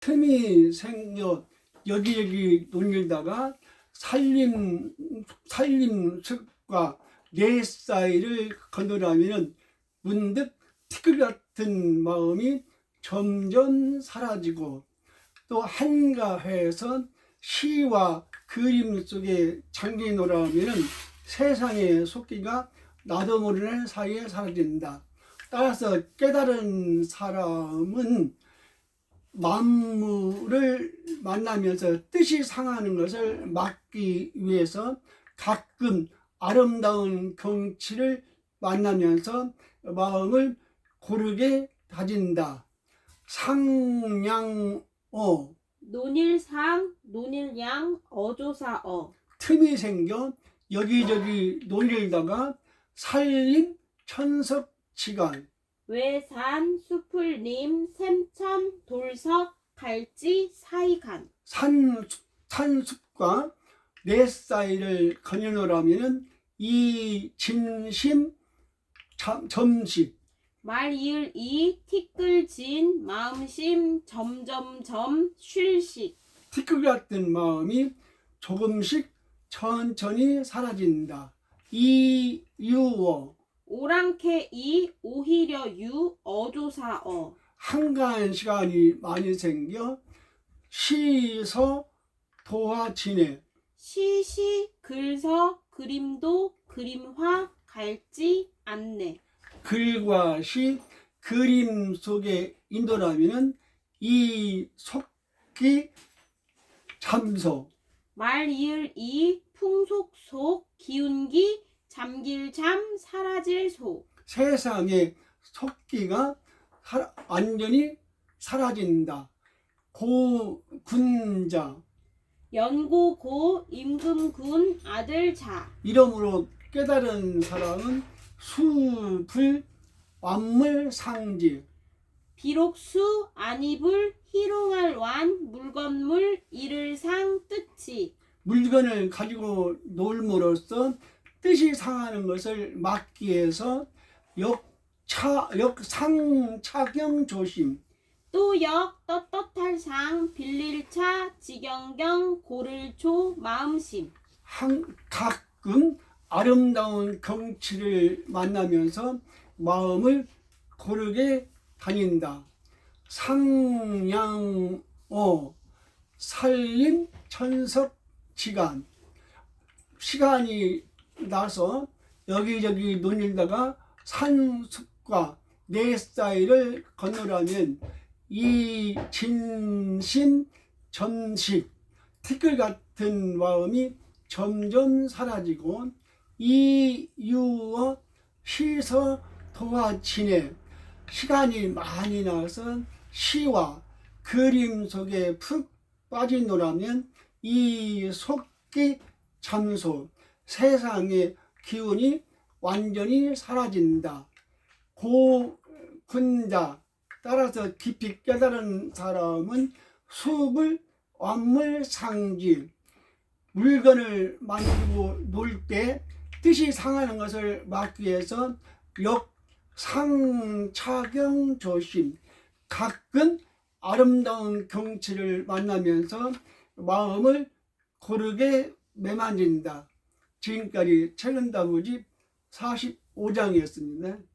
틈이 생겨 여기저기 논일다가 살림 살림 습과 내 사이를 건너라면 문득 티끌 같은 마음이 점점 사라지고 또 한가해서 시와 그림 속에 잠기노라면 세상의 속기가 나도 모르는 사이에 사라진다. 따라서 깨달은 사람은 만물을 만나면서 뜻이 상하는 것을 막기 위해서 가끔 아름다운 경치를 만나면서 마음을 고르게 다진다. 상냥어 논일상, 논일양, 어조사어. 틈이 생겨 여기저기 논일다가 살림 천석지간 외산, 수풀림, 샘천, 돌석, 갈지, 사이간. 산, 산숲과 내 사이를 거닐노라면은 이 진심 참- 점식 말 이을 이, 티끌 진, 마음심, 점점점, 쉴식. 티끌 같은 마음이 조금씩 천천히 사라진다. 이 유어 오랑캐 이, 오히려 유, 어조사어. 한가한 시간이 많이 생겨 시서 도화 지내 시시, 글서, 그림도, 그림화, 갈지, 안내. 글과 시 그림 속에 인도라면은 이 속기 잠소 말 이을 이, 풍속 속, 기운기, 잠길 잠, 사라질 소. 세상의 속기가 사- 완전히 사라진다. 고 군자 연고고, 임금군, 아들 자. 이러므로 깨달은 사람은 수불 완물 상지 비록 수, 아니불, 희롱할 완, 물건물, 이를 상, 뜻이. 물건을 가지고 놀므로써 뜻이 상하는 것을 막기 위해서 역 차 역 상 차경 조심 또 역, 떳떳할 상, 빌릴 차, 지경경, 고를초, 마음심. 한 가끔 아름다운 경치를 만나면서 마음을 고르게 다닌다. 상냥어 살림 천석 지간 시간이 나서 여기저기 논일다가 산숲 과내 사이를 건너라면 이 진심 전식 티끌 같은 마음이 점점 사라지고 이 유어 시서 도화치네 시간이 많이 나서 시와 그림 속에 푹 빠지노라면 이 속기 잠소 세상의 기운이 완전히 사라진다. 고군자 따라서 깊이 깨달은 사람은 수불 완물상지 물건을 만지고 놀 때 뜻이 상하는 것을 막기 위해서 역상차경 조심 가끔 아름다운 경치를 만나면서 마음을 고르게 매만진다. 지금까지 책은다무집 45장이었습니다.